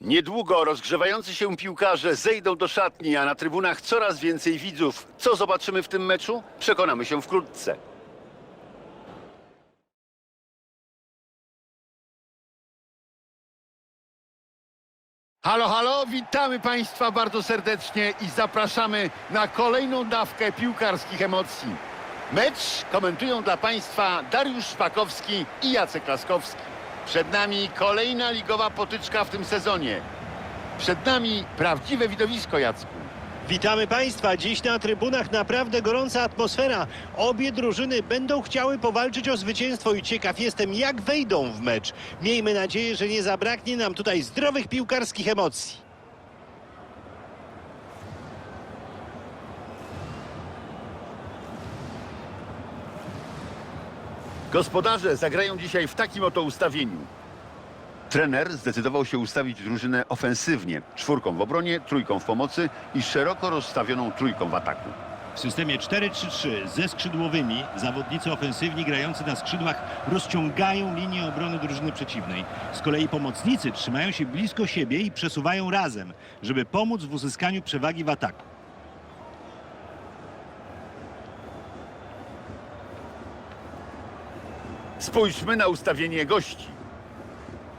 Niedługo rozgrzewający się piłkarze zejdą do szatni, a na trybunach coraz więcej widzów. Co zobaczymy w tym meczu? Przekonamy się wkrótce. Halo, halo, witamy Państwa bardzo serdecznie i zapraszamy na kolejną dawkę piłkarskich emocji. Mecz komentują dla Państwa Dariusz Szpakowski i Jacek Laskowski. Przed nami kolejna ligowa potyczka w tym sezonie. Przed nami prawdziwe widowisko, Jacku. Witamy Państwa. Dziś na trybunach naprawdę gorąca atmosfera. Obie drużyny będą chciały powalczyć o zwycięstwo i ciekaw jestem, jak wejdą w mecz. Miejmy nadzieję, że nie zabraknie nam tutaj zdrowych piłkarskich emocji. Gospodarze zagrają dzisiaj w takim oto ustawieniu. Trener zdecydował się ustawić drużynę ofensywnie. Czwórką w obronie, trójką w pomocy i szeroko rozstawioną trójką w ataku. W systemie 4-3-3 ze skrzydłowymi zawodnicy ofensywni grający na skrzydłach rozciągają linię obrony drużyny przeciwnej. Z kolei pomocnicy trzymają się blisko siebie i przesuwają razem, żeby pomóc w uzyskaniu przewagi w ataku. Spójrzmy na ustawienie gości.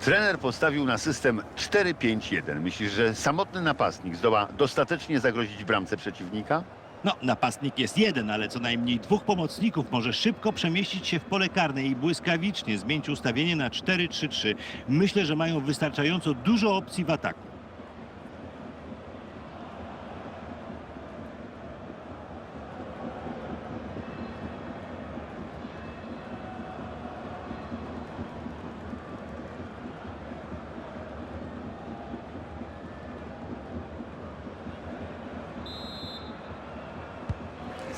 Trener postawił na system 4-5-1. Myślisz, że samotny napastnik zdoła dostatecznie zagrozić bramce przeciwnika? No, napastnik jest jeden, ale co najmniej dwóch pomocników może szybko przemieścić się w pole karne i błyskawicznie zmienić ustawienie na 4-3-3. Myślę, że mają wystarczająco dużo opcji w ataku.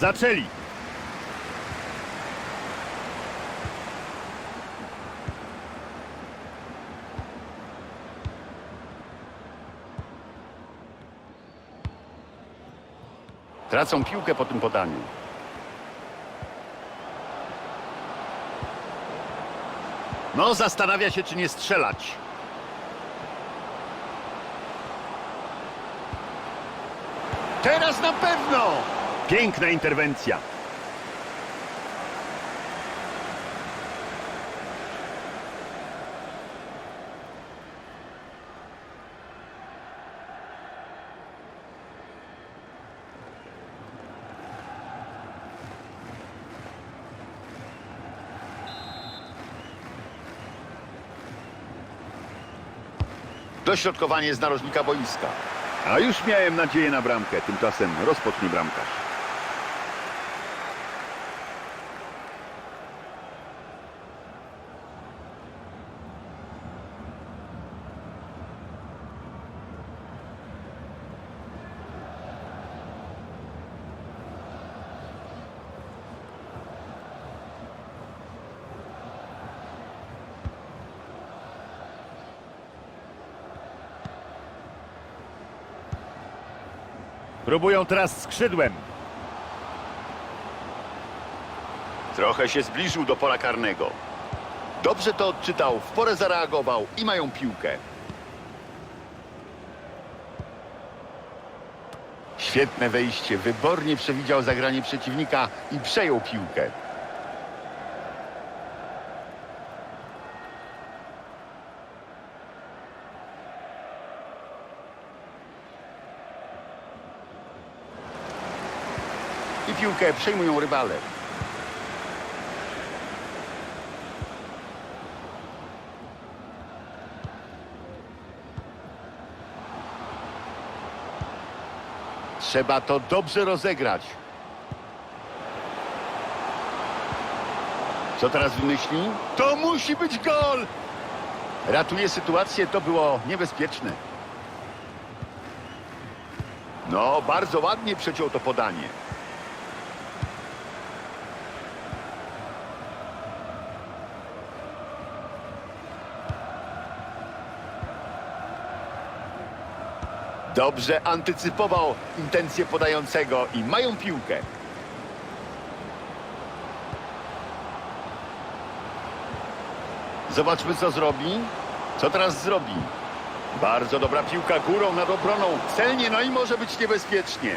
Zaczęli! Tracą piłkę po tym podaniu. No, zastanawia się, czy nie strzelać. Teraz na pewno! Piękna interwencja. Dośrodkowanie z narożnika boiska. A już miałem nadzieję na bramkę. Tymczasem rozpocznie bramkarz. Próbują teraz skrzydłem. Trochę się zbliżył do pola karnego. Dobrze to odczytał, w porę zareagował i mają piłkę. Świetne wejście, wybornie przewidział zagranie przeciwnika i przejął piłkę. Piłkę przejmują rywale. Trzeba to dobrze rozegrać. Co teraz wymyśli? To musi być gol! Ratuje sytuację, to było niebezpieczne. No, bardzo ładnie przeciął to podanie. Dobrze antycypował intencje podającego i mają piłkę. Zobaczmy, co zrobi. Co teraz zrobi? Bardzo dobra piłka górą nad obroną. Celnie, no i może być niebezpiecznie.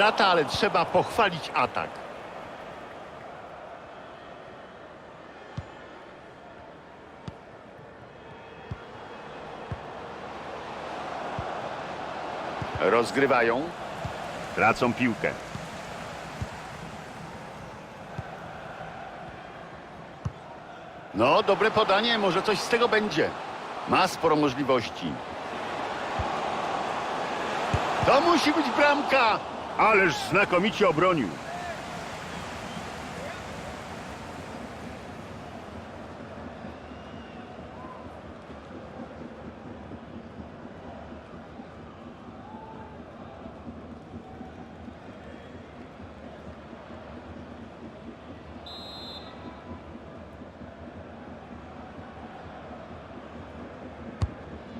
Strata, ale trzeba pochwalić atak. Rozgrywają. Tracą piłkę. No, dobre podanie, może coś z tego będzie. Ma sporo możliwości. To musi być bramka! Ależ znakomicie obronił.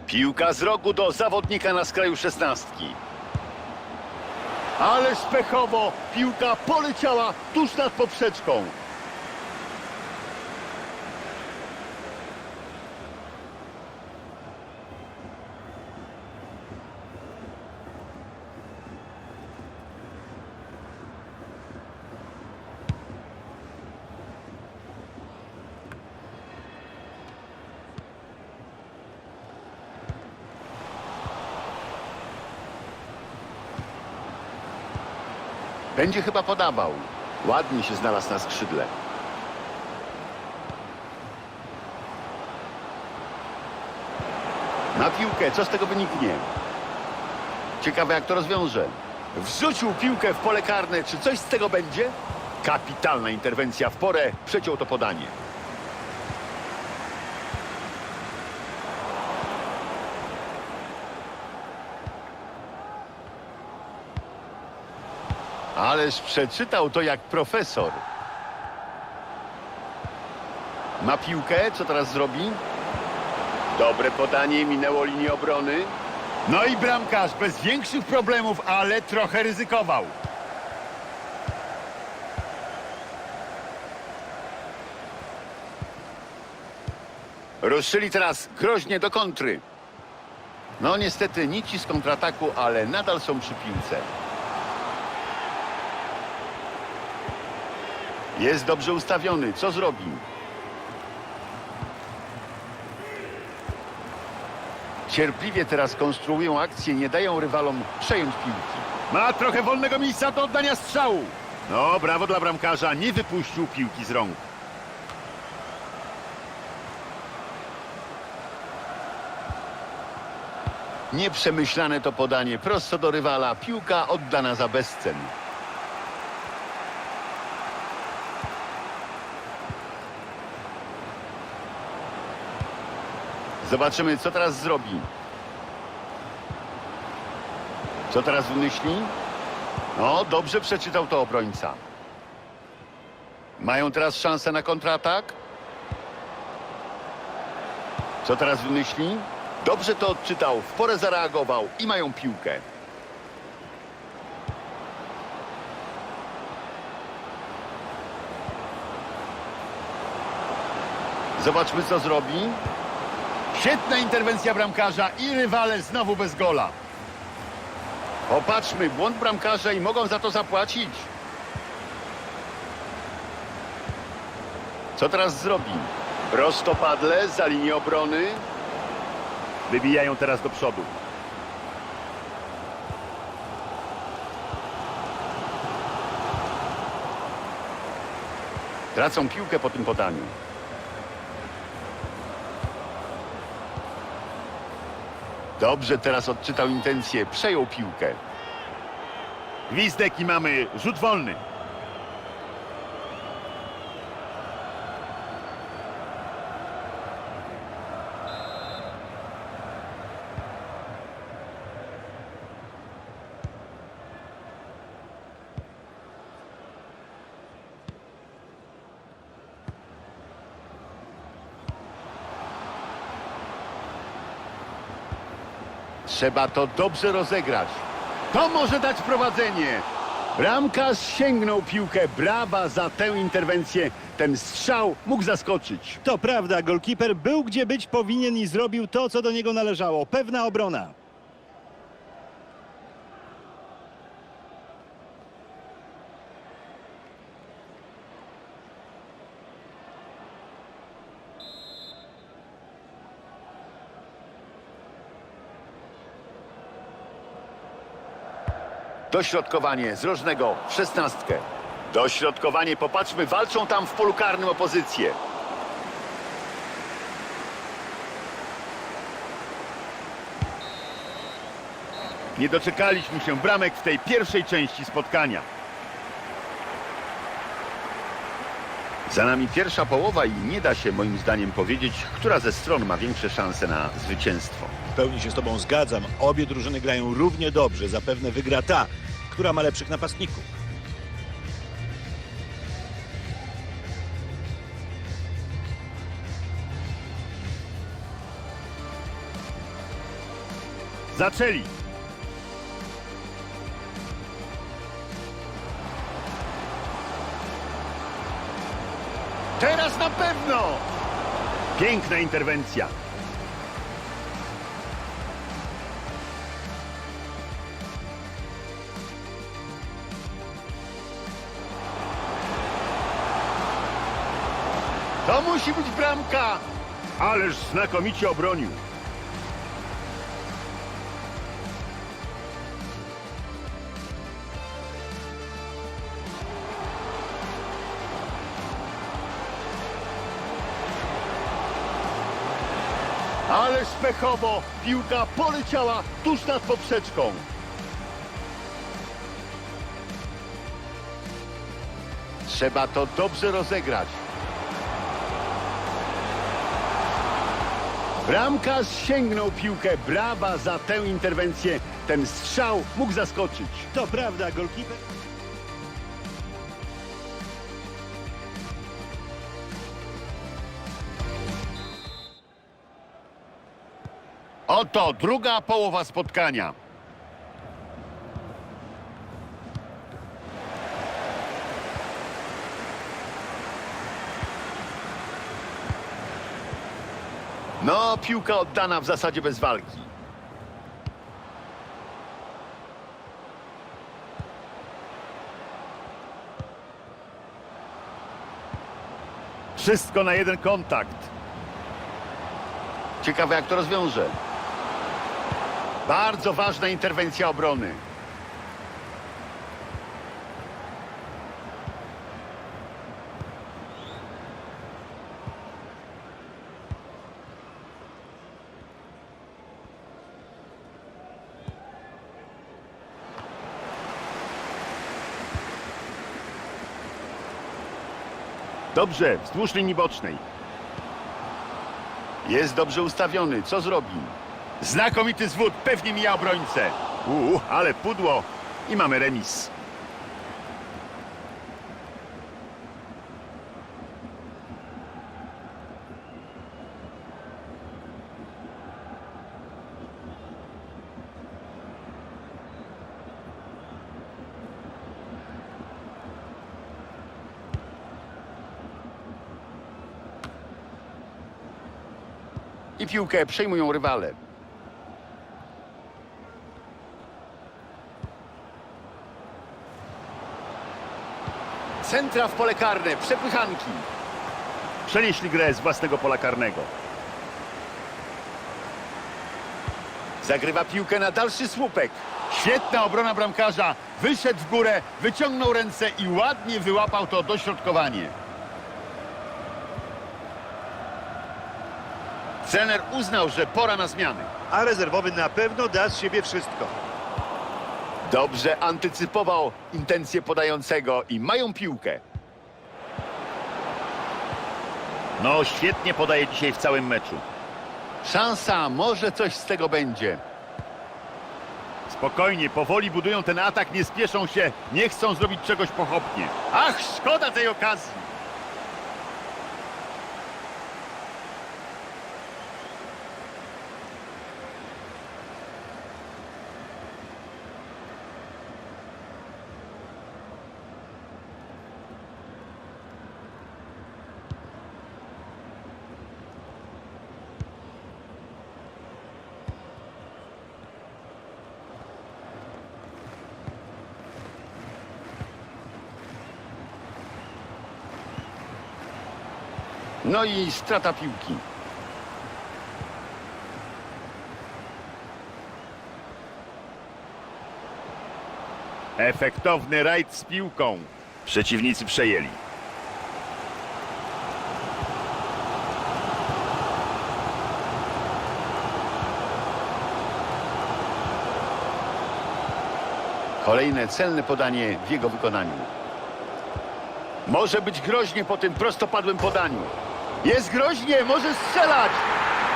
Piłka z rogu do zawodnika na skraju szesnastki. Ależ pechowo piłka poleciała tuż nad poprzeczką. Będzie chyba podawał. Ładnie się znalazł na skrzydle. Na piłkę, co z tego wyniknie? Ciekawe jak to rozwiąże. Wrzucił piłkę w pole karne, czy coś z tego będzie? Kapitalna interwencja w porę, przeciął to podanie. Ależ przeczytał to jak profesor. Ma piłkę, co teraz zrobi? Dobre podanie, minęło linię obrony. No i bramkarz bez większych problemów, ale trochę ryzykował. Ruszyli teraz groźnie do kontry. No niestety nici z kontrataku, ale nadal są przy piłce. Jest dobrze ustawiony. Co zrobi? Cierpliwie teraz konstruują akcję, nie dają rywalom przejąć piłki. Ma trochę wolnego miejsca do oddania strzału. No, brawo dla bramkarza. Nie wypuścił piłki z rąk. Nieprzemyślane to podanie prosto do rywala. Piłka oddana za bezcen. Zobaczymy, co teraz zrobi. Co teraz wymyśli? No, dobrze przeczytał to obrońca. Mają teraz szansę na kontratak? Co teraz wymyśli? Dobrze to odczytał, w porę zareagował i mają piłkę. Zobaczmy, co zrobi. Świetna interwencja bramkarza i rywale znowu bez gola. Popatrzmy, błąd bramkarza i mogą za to zapłacić. Co teraz zrobi? Prostopadle za linię obrony. Wybijają teraz do przodu. Tracą piłkę po tym podaniu. Dobrze teraz odczytał intencję, przejął piłkę. Gwizdek i mamy rzut wolny. Trzeba to dobrze rozegrać. To może dać prowadzenie. Bramkarz sięgnął piłkę. Brawa za tę interwencję. Ten strzał mógł zaskoczyć. To prawda, golkiper był gdzie być powinien i zrobił to, co do niego należało. Pewna obrona. Dośrodkowanie z rożnego w szesnastkę. Dośrodkowanie, popatrzmy, walczą tam w polu karnym o pozycję. Nie doczekaliśmy się bramek w tej pierwszej części spotkania. Za nami pierwsza połowa i nie da się moim zdaniem powiedzieć, która ze stron ma większe szanse na zwycięstwo. W pełni się z tobą zgadzam. Obie drużyny grają równie dobrze. Zapewne wygra ta, która ma lepszych napastników. Zaczęli. Teraz na pewno! Piękna interwencja. To musi być bramka! Ależ znakomicie obronił. Ależ pechowo piłka poleciała tuż nad poprzeczką. Trzeba to dobrze rozegrać. Bramkarz sięgnął piłkę. Brawa za tę interwencję. Ten strzał mógł zaskoczyć. To prawda, golkiper... Oto druga połowa spotkania. No, piłka oddana w zasadzie bez walki. Wszystko na jeden kontakt. Ciekawe jak to rozwiąże. Bardzo ważna interwencja obrony. Dobrze, wzdłuż linii bocznej. Jest dobrze ustawiony. Co zrobi? Znakomity zwód, pewnie mija obrońcę. Uuu, ale pudło. I mamy remis. Piłkę przejmują rywale. Centra w pole karne, przepychanki. Przenieśli grę z własnego pola karnego. Zagrywa piłkę na dalszy słupek. Świetna obrona bramkarza. Wyszedł w górę, wyciągnął ręce i ładnie wyłapał to dośrodkowanie. Trener uznał, że pora na zmiany. A rezerwowy na pewno da z siebie wszystko. Dobrze antycypował intencje podającego i mają piłkę. No, świetnie podaje dzisiaj w całym meczu. Szansa, może coś z tego będzie. Spokojnie, powoli budują ten atak, nie spieszą się, nie chcą zrobić czegoś pochopnie. Ach, szkoda tej okazji. No i strata piłki. Efektowny rajd z piłką. Przeciwnicy przejęli. Kolejne celne podanie w jego wykonaniu. Może być groźnie po tym prostopadłym podaniu. Jest groźnie, może strzelać.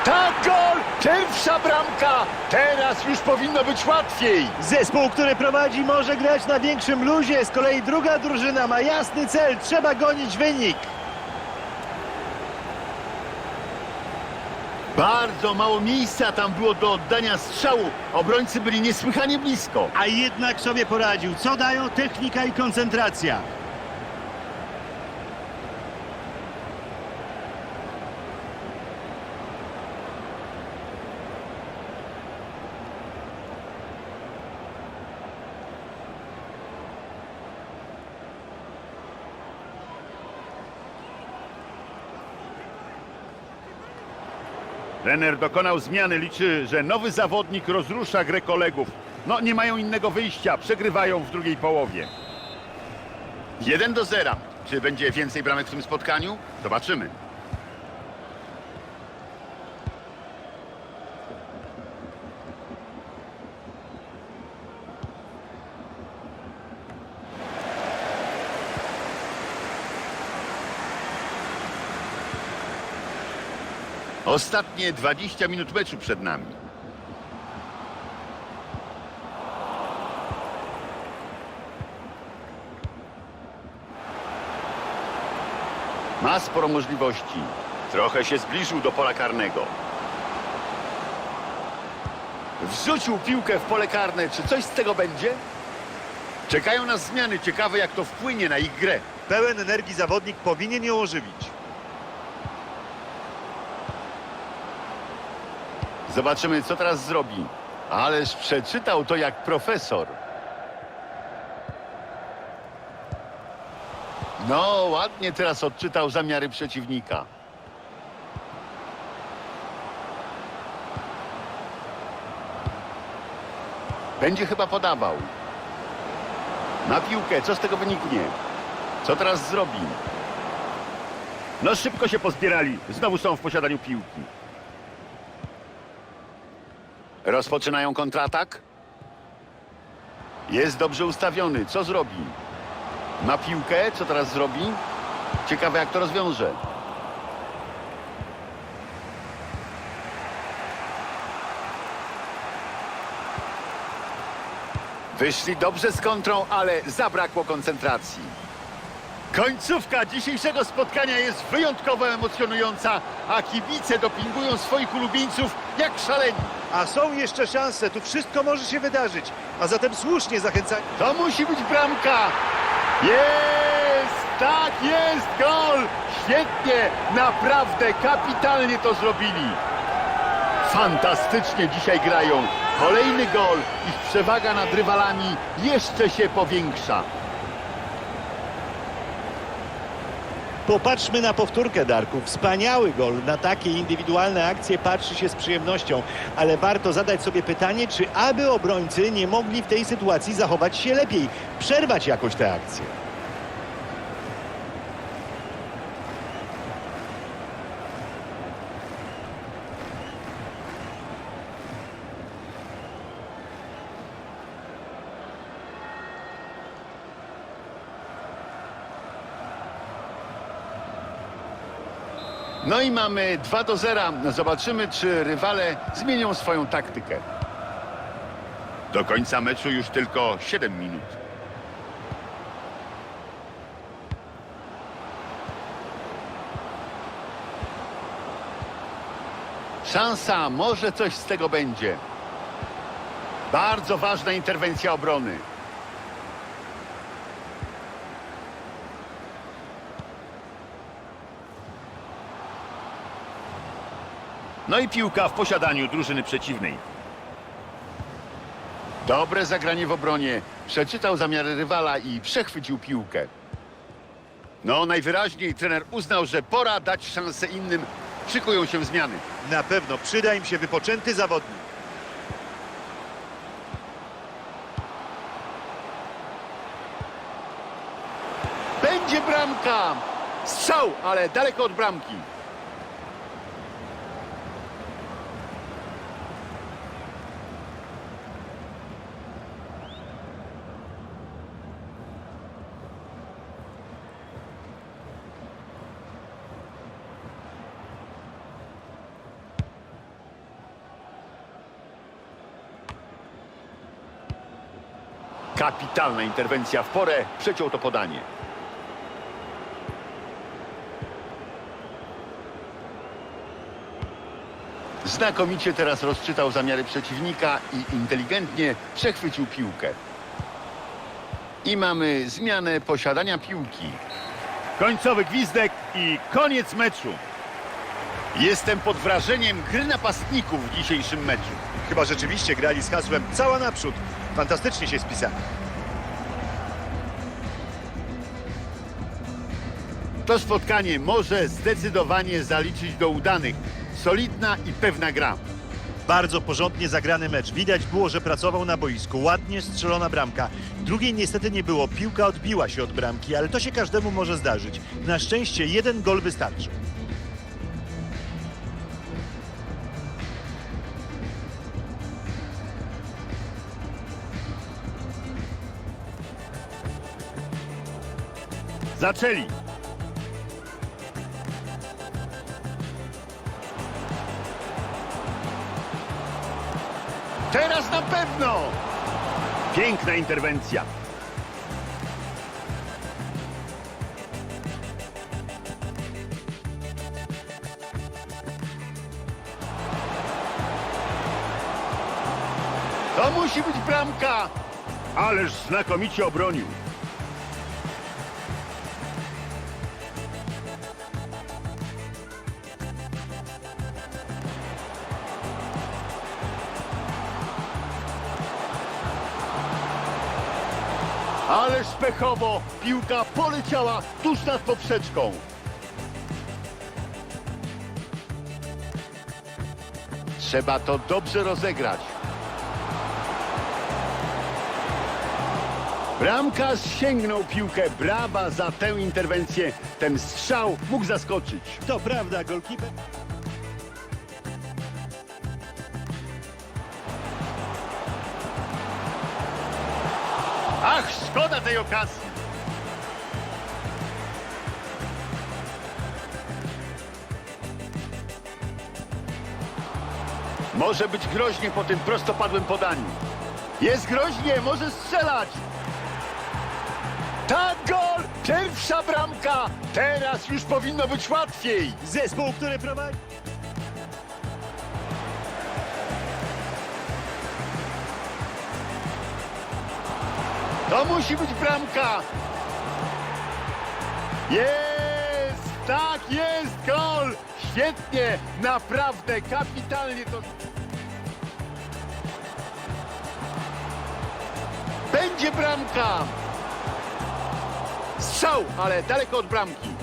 Tak, gol! Pierwsza bramka! Teraz już powinno być łatwiej. Zespół, który prowadzi, może grać na większym luzie. Z kolei druga drużyna ma jasny cel. Trzeba gonić wynik. Bardzo mało miejsca tam było do oddania strzału. Obrońcy byli niesłychanie blisko. A jednak sobie poradził. Co dają technika i koncentracja? Trener dokonał zmiany, liczy, że nowy zawodnik rozrusza grę kolegów. No, nie mają innego wyjścia, przegrywają w drugiej połowie. 1 do 0. Czy będzie więcej bramek w tym spotkaniu? Zobaczymy. Ostatnie 20 minut meczu przed nami. Ma sporo możliwości. Trochę się zbliżył do pola karnego. Wrzucił piłkę w pole karne. Czy coś z tego będzie? Czekają nas zmiany. Ciekawe, jak to wpłynie na ich grę. Pełen energii zawodnik powinien ją ożywić. Zobaczymy, co teraz zrobi. Ależ przeczytał to jak profesor. No, ładnie teraz odczytał zamiary przeciwnika. Będzie chyba podawał. Na piłkę, co z tego wyniknie? Co teraz zrobi? No, szybko się pozbierali. Znowu są w posiadaniu piłki. Rozpoczynają kontratak. Jest dobrze ustawiony. Co zrobi? Ma piłkę. Co teraz zrobi? Ciekawe, jak to rozwiąże. Wyszli dobrze z kontrą, ale zabrakło koncentracji. Końcówka dzisiejszego spotkania jest wyjątkowo emocjonująca, a kibice dopingują swoich ulubieńców jak szaleni. A są jeszcze szanse. Tu wszystko może się wydarzyć. A zatem słusznie zachęcają. To musi być bramka! Jest! Tak jest! Gol! Świetnie! Naprawdę kapitalnie to zrobili! Fantastycznie dzisiaj grają. Kolejny gol. Ich przewaga nad rywalami jeszcze się powiększa. Popatrzmy na powtórkę, Darku. Wspaniały gol. Na takie indywidualne akcje patrzy się z przyjemnością. Ale warto zadać sobie pytanie, czy aby obrońcy nie mogli w tej sytuacji zachować się lepiej. Przerwać jakoś tę akcję. No i mamy 2 do 0. Zobaczymy, czy rywale zmienią swoją taktykę. Do końca meczu już tylko 7 minut. Szansa, może coś z tego będzie. Bardzo ważna interwencja obrony. No i piłka w posiadaniu drużyny przeciwnej. Dobre zagranie w obronie. Przeczytał zamiary rywala i przechwycił piłkę. No, najwyraźniej trener uznał, że pora dać szansę innym. Szykują się zmiany. Na pewno przyda im się wypoczęty zawodnik. Będzie bramka! Strzał, ale daleko od bramki. Kapitalna interwencja w porę, przeciął to podanie. Znakomicie teraz rozczytał zamiary przeciwnika i inteligentnie przechwycił piłkę. I mamy zmianę posiadania piłki. Końcowy gwizdek i koniec meczu. Jestem pod wrażeniem gry napastników w dzisiejszym meczu. Chyba rzeczywiście grali z hasłem cała naprzód. Fantastycznie się spisali. To spotkanie może zdecydowanie zaliczyć do udanych. Solidna i pewna gra. Bardzo porządnie zagrany mecz. Widać było, że pracował na boisku. Ładnie strzelona bramka. Drugiej niestety nie było. Piłka odbiła się od bramki, ale to się każdemu może zdarzyć. Na szczęście jeden gol wystarczy. Zaczęli. Teraz na pewno! Piękna interwencja. To musi być bramka! Ależ znakomicie obronił. Ależ pechowo piłka poleciała tuż nad poprzeczką. Trzeba to dobrze rozegrać. Bramkarz sięgnął piłkę. Brawa za tę interwencję. Ten strzał mógł zaskoczyć. To prawda, golkiper. Szkoda tej okazji. Może być groźnie po tym prostopadłym podaniu. Jest groźnie, może strzelać. Tak, gol! Pierwsza bramka! Teraz już powinno być łatwiej. Zespół, który prowadzi. To musi być bramka! Jest! Tak jest! Gol! Świetnie! Naprawdę kapitalnie to... Będzie bramka! Strzał, ale daleko od bramki.